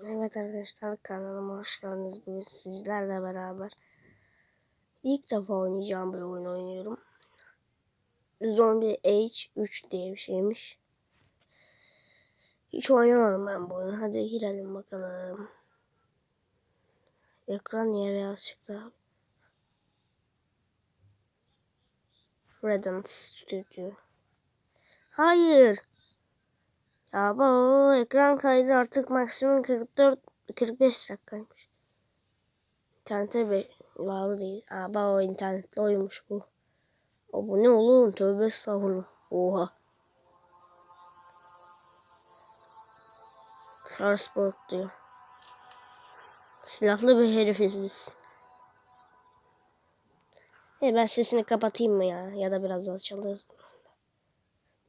Evet arkadaşlar kanalıma hoş geldiniz. Bugün sizlerle beraber ilk defa oynayacağım bir oyun oynuyorum. Zombie Age 3 diye bir şeymiş. Hiç oynamadım ben bu oyunu. Hadi girelim bakalım. Ekran niye beyaz çıktı? Redden Studio. Hayır. Ya bu ekran kaydı artık maksimum 44 45 dakikaymış. İnternete bağlı değil. Aa o internetli oyunmuş bu. O bu ne oğlum? Tövbe estağfurullah. Oha. Blood diyor. Silahlı bir herifiz biz. E ben sesini kapatayım mı ya? Ya da biraz daha çalırız.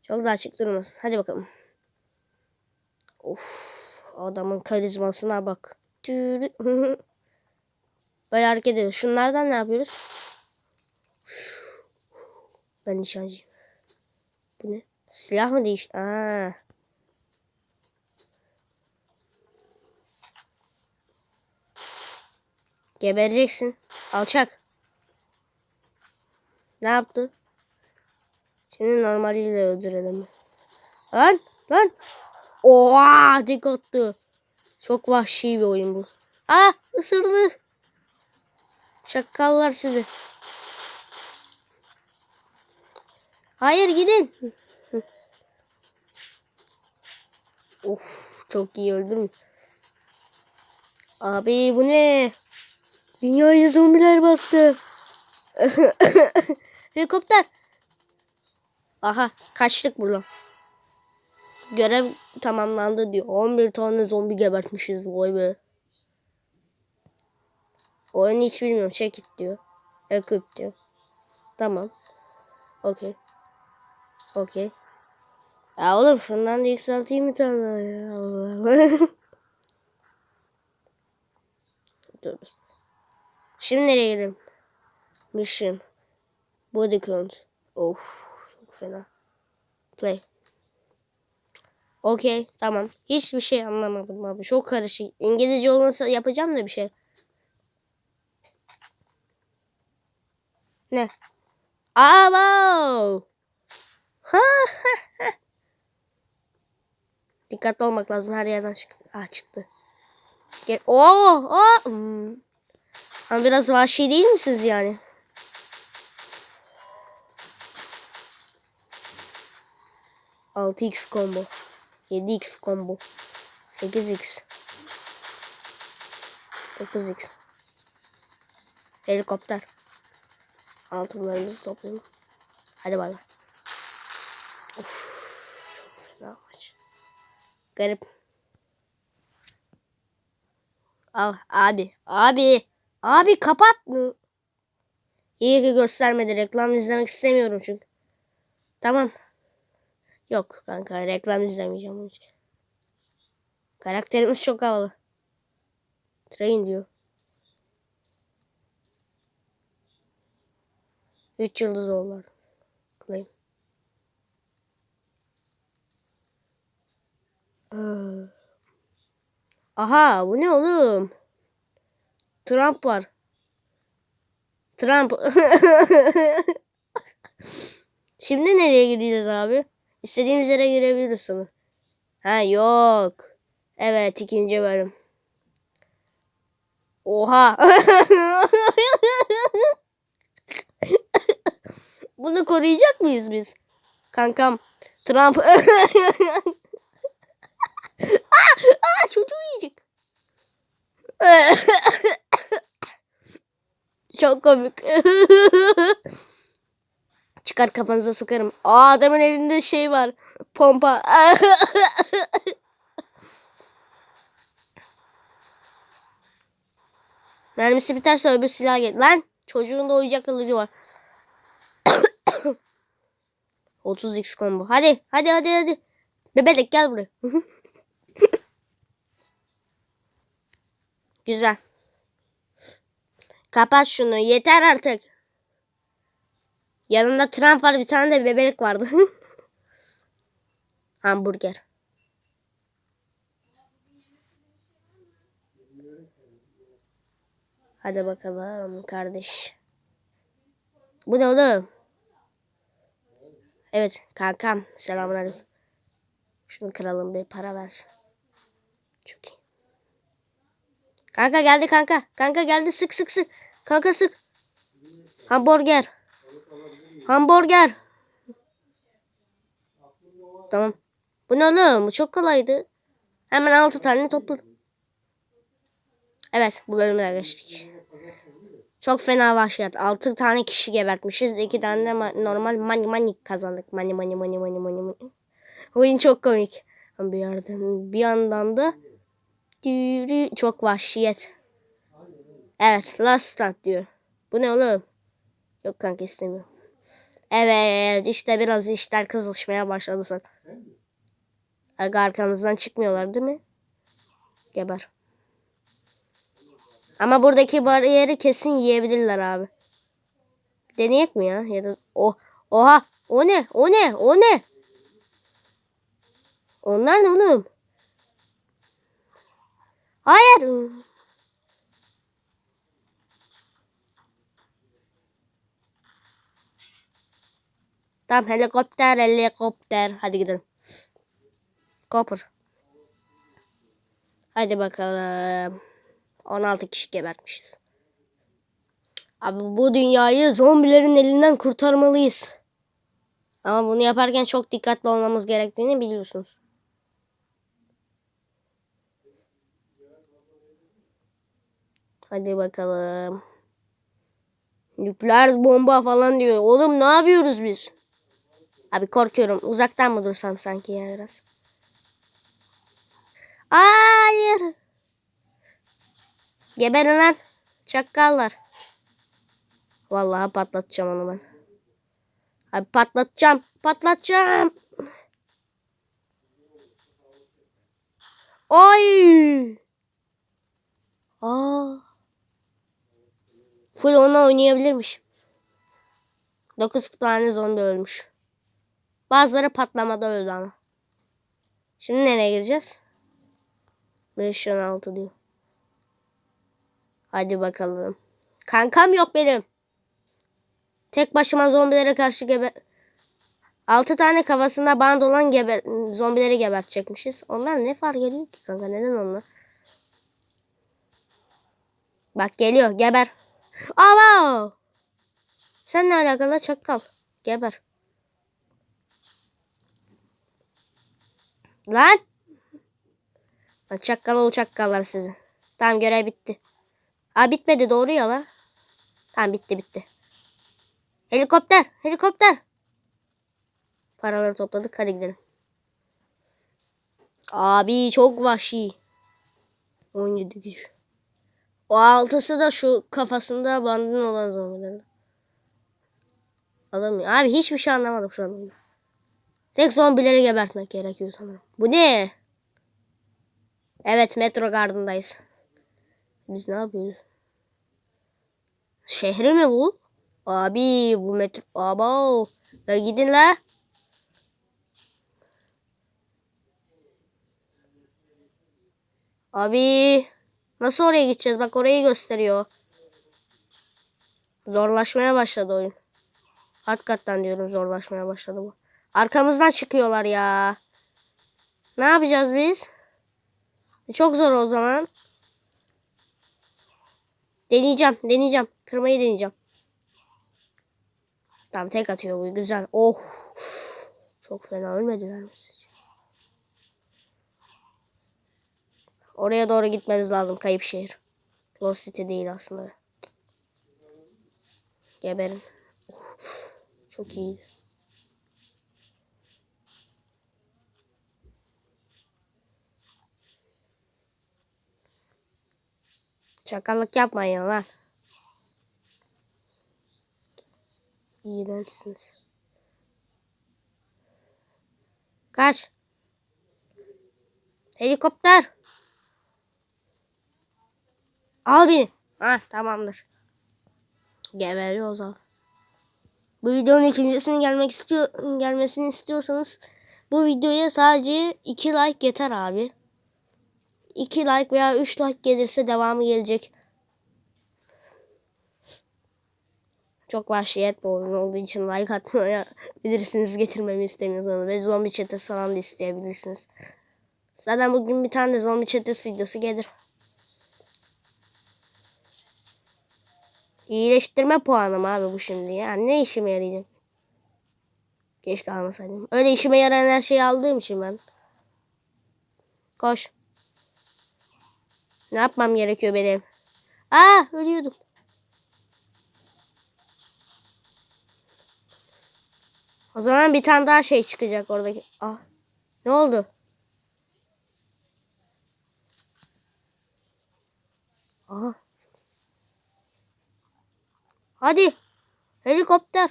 Çok da açık durmasın. Hadi bakalım. Of adamın karizmasına bak. Böyle hareket ediyor. Şunlardan ne yapıyoruz? Ben nişancıyım. Bu ne? Silah mı değiş? Aa. Gebereceksin. Alçak. Ne yaptın? Şimdi normaliyle öldürelim. Lan lan. Oha dik attı. Çok vahşi bir oyun bu. Aa ısırdı. Çakallar sizi. Hayır gidin. of çok iyi öldüm. Abi bu ne? Dünyayı zombiler bastı. Helikopter. Aha kaçtık buradan. Görev tamamlandı diyor. 11 tane zombi gebertmişiz. Vay be. Oyunu hiç bilmiyorum. Check it diyor. Equip diyor. Tamam. Okey. Okey. Ya oğlum şundan da yükselteyim bir tane daha ya. Allah Allah. Dur. Şimdi nereye gidelim? Mission. Body count. Of. Çok fena. Play. Okey tamam. Hiçbir şey anlamadım abi. Çok karışık. İngilizce olmasa yapacağım da bir şey. Ne? Wow. Ha, ha. Dikkatli olmak lazım. Her yerden çık. Aa çıktı. Gel. Oo, oo. Hmm. Ama biraz vahşi değil misiniz yani? Altı x combo. 7x combo. 8x. 9x. Helikopter. Altınlarımızı toplayalım. Hadi bay bay. Çok fena maç. Garip. Al abi. Abi. Abi kapat? İyi ki göstermedi. Reklam izlemek istemiyorum çünkü. Tamam. Yok kanka reklam izlemeyeceğim için. Karakterimiz çok havalı. Train diyor. 3 yıldız oldular. Claim. Ee. Aha bu ne oğlum? Trump var. Trump. Şimdi nereye gideceğiz abi? İstediğimiz yere girebiliriz sanırım. Ha yok. Evet ikinci bölüm. Oha. Bunu koruyacak mıyız biz? Kankam. Trump. aa, aa, çocuğu yiyecek. Çok komik. Çıkar kafanıza sokarım. Aa adamın elinde şey var. Pompa. Mermisi biterse öbür silah gel. Lan çocuğun da oyuncak kılıcı var. 30x combo. Hadi hadi hadi hadi. Bebek gel buraya. Güzel. Kapat şunu. Yeter artık. Yanında Trump var bir tane de bebek vardı. Hamburger. Hadi bakalım kardeş. Bu ne oğlum? Evet kankam selamünaleyküm. Şunu kıralım bir para versin. Çok iyi. Kanka geldi kanka. Kanka geldi sık sık sık. Kanka sık. Hamburger. Hamburger. Tamam. Bu ne oğlum? Bu çok kolaydı. Hemen altı tane topladım. Evet bu bölümde geçtik. Çok fena vahşet. Altı tane kişi gebertmişiz. iki tane de ma- normal money money kazandık. Money money money money money money. Oyun çok komik. Bir yerden bir yandan da çok vahşiyet. Evet last start diyor. Bu ne oğlum? Yok kanka istemiyorum. Evet işte biraz işler kızışmaya başladı sen. Aga arkamızdan çıkmıyorlar değil mi? Geber. Ama buradaki bariyeri kesin yiyebilirler abi. Deneyek mi ya? Ya da o oha o ne? O ne? O ne? Onlar ne oğlum? Hayır. Tamam helikopter helikopter. Hadi gidelim. Kopur. Hadi bakalım. 16 kişi gebertmişiz. Abi bu dünyayı zombilerin elinden kurtarmalıyız. Ama bunu yaparken çok dikkatli olmamız gerektiğini biliyorsunuz. Hadi bakalım. Nükleer bomba falan diyor. Oğlum ne yapıyoruz biz? Abi korkuyorum. Uzaktan mı dursam sanki ya biraz? Hayır. Geberin lan. Çakallar. Vallahi patlatacağım onu ben. Abi patlatacağım. Patlatacağım. Ay. Aa. Full onu oynayabilirmiş. 9 tane zombi ölmüş. Bazıları patlamada öldü ama. Şimdi nereye gireceğiz? Mission 6 diyor. Hadi bakalım. Kankam yok benim. Tek başıma zombilere karşı geber... 6 tane kafasında band olan geber... zombileri gebertecekmişiz. Onlar ne fark ediyor ki kanka? Neden onlar? Bak geliyor. Geber. Ava! Sen ne alakalı çakal? Geber. Lan! Lan Çakal ol çakallar sizi. Tamam görev bitti. Aa bitmedi doğru ya la. Tamam bitti bitti. Helikopter helikopter. Paraları topladık hadi gidelim. Abi çok vahşi. 17 güç. O altısı da şu kafasında bandın olan zombilerin. Alamıyor. Abi hiçbir şey anlamadım şu an. Tek zombileri gebertmek gerekiyor sanırım. Bu ne? Evet Metro Garden'dayız. Biz ne yapıyoruz? Şehri mi bu? Abi bu metro... Abo. La gidin la. Abi. Nasıl oraya gideceğiz? Bak orayı gösteriyor. Zorlaşmaya başladı oyun. Kat kattan diyorum zorlaşmaya başladı bu. Arkamızdan çıkıyorlar ya. Ne yapacağız biz? Çok zor o zaman. Deneyeceğim, deneyeceğim. Kırmayı deneyeceğim. Tamam tek atıyor bu güzel. Oh. Çok fena ölmediler mi? Oraya doğru gitmemiz lazım kayıp şehir. Lost City değil aslında. Geberin. Çok iyiydi. Çakallık yapmayın lan. İğrençsiniz. Kaç. Helikopter. Al beni. Ha tamamdır. Geberiyor o zaman. Bu videonun ikincisinin gelmek istiyor gelmesini istiyorsanız bu videoya sadece 2 like yeter abi. 2 like veya 3 like gelirse devamı gelecek. Çok vahşiyet oyun olduğu için like atmaya bilirsiniz getirmemi istemiyorsanız ve zombi çetesi falan da isteyebilirsiniz. Zaten bugün bir tane zombi çetesi videosu gelir. İyileştirme puanım abi bu şimdi ya. Ne işime yarayacak? Keşke almasaydım. Öyle işime yarayan her şeyi aldığım için ben. Koş. Ne yapmam gerekiyor benim? Aa ölüyordum. O zaman bir tane daha şey çıkacak oradaki. Ah. Ne oldu? Aha. Hadi. Helikopter.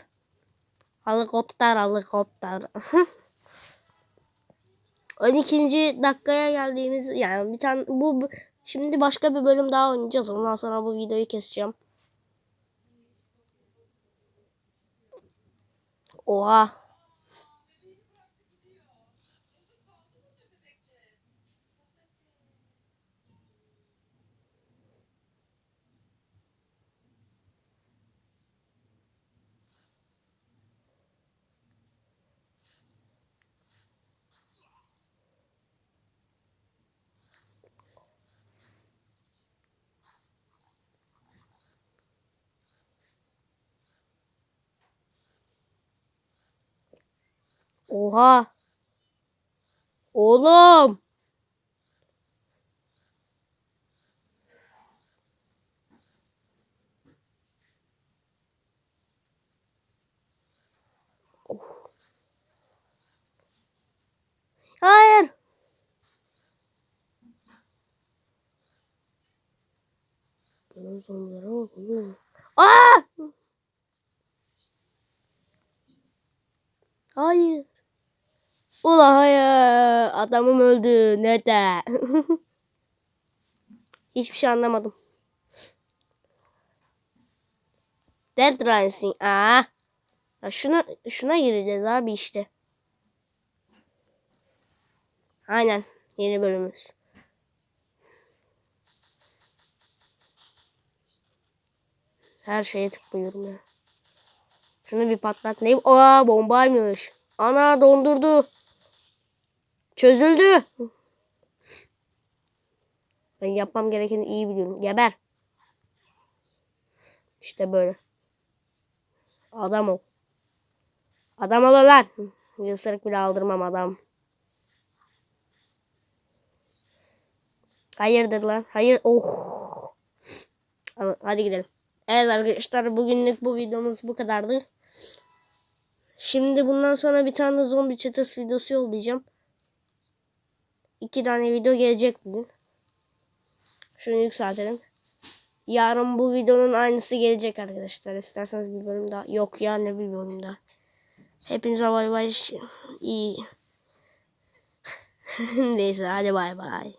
Helikopter, helikopter. 12. dakikaya geldiğimiz yani bir tane bu şimdi başka bir bölüm daha oynayacağız. Ondan sonra bu videoyu keseceğim. Oha. Oha. Oğlum. Of. Hayır. Gelen zombilere bak oğlum. Aa! Hayır. Ula hayır. Adamım öldü. Neden? Hiçbir şey anlamadım. Dead Rising. Aa. Ya şuna şuna gireceğiz abi işte. Aynen. Yeni bölümümüz. Her şeye tıklıyorum ya. Şunu bir patlat. Ne? Aa bombaymış. Ana dondurdu. Çözüldü. Ben yapmam gerekeni iyi biliyorum. Geber. İşte böyle. Adam ol. Adam ol lan. Bir ısırık bile aldırmam adam. Hayırdır lan? Hayır. Oh. Hadi gidelim. Evet arkadaşlar bugünlük bu videomuz bu kadardı. Şimdi bundan sonra bir tane zombi çetesi videosu yollayacağım. İki tane video gelecek bugün. Şunu yükseltelim. Yarın bu videonun aynısı gelecek arkadaşlar. İsterseniz bir bölüm daha. Yok ya ne bir bölüm daha. Hepinize bay bay. İyi. Neyse hadi bay bay.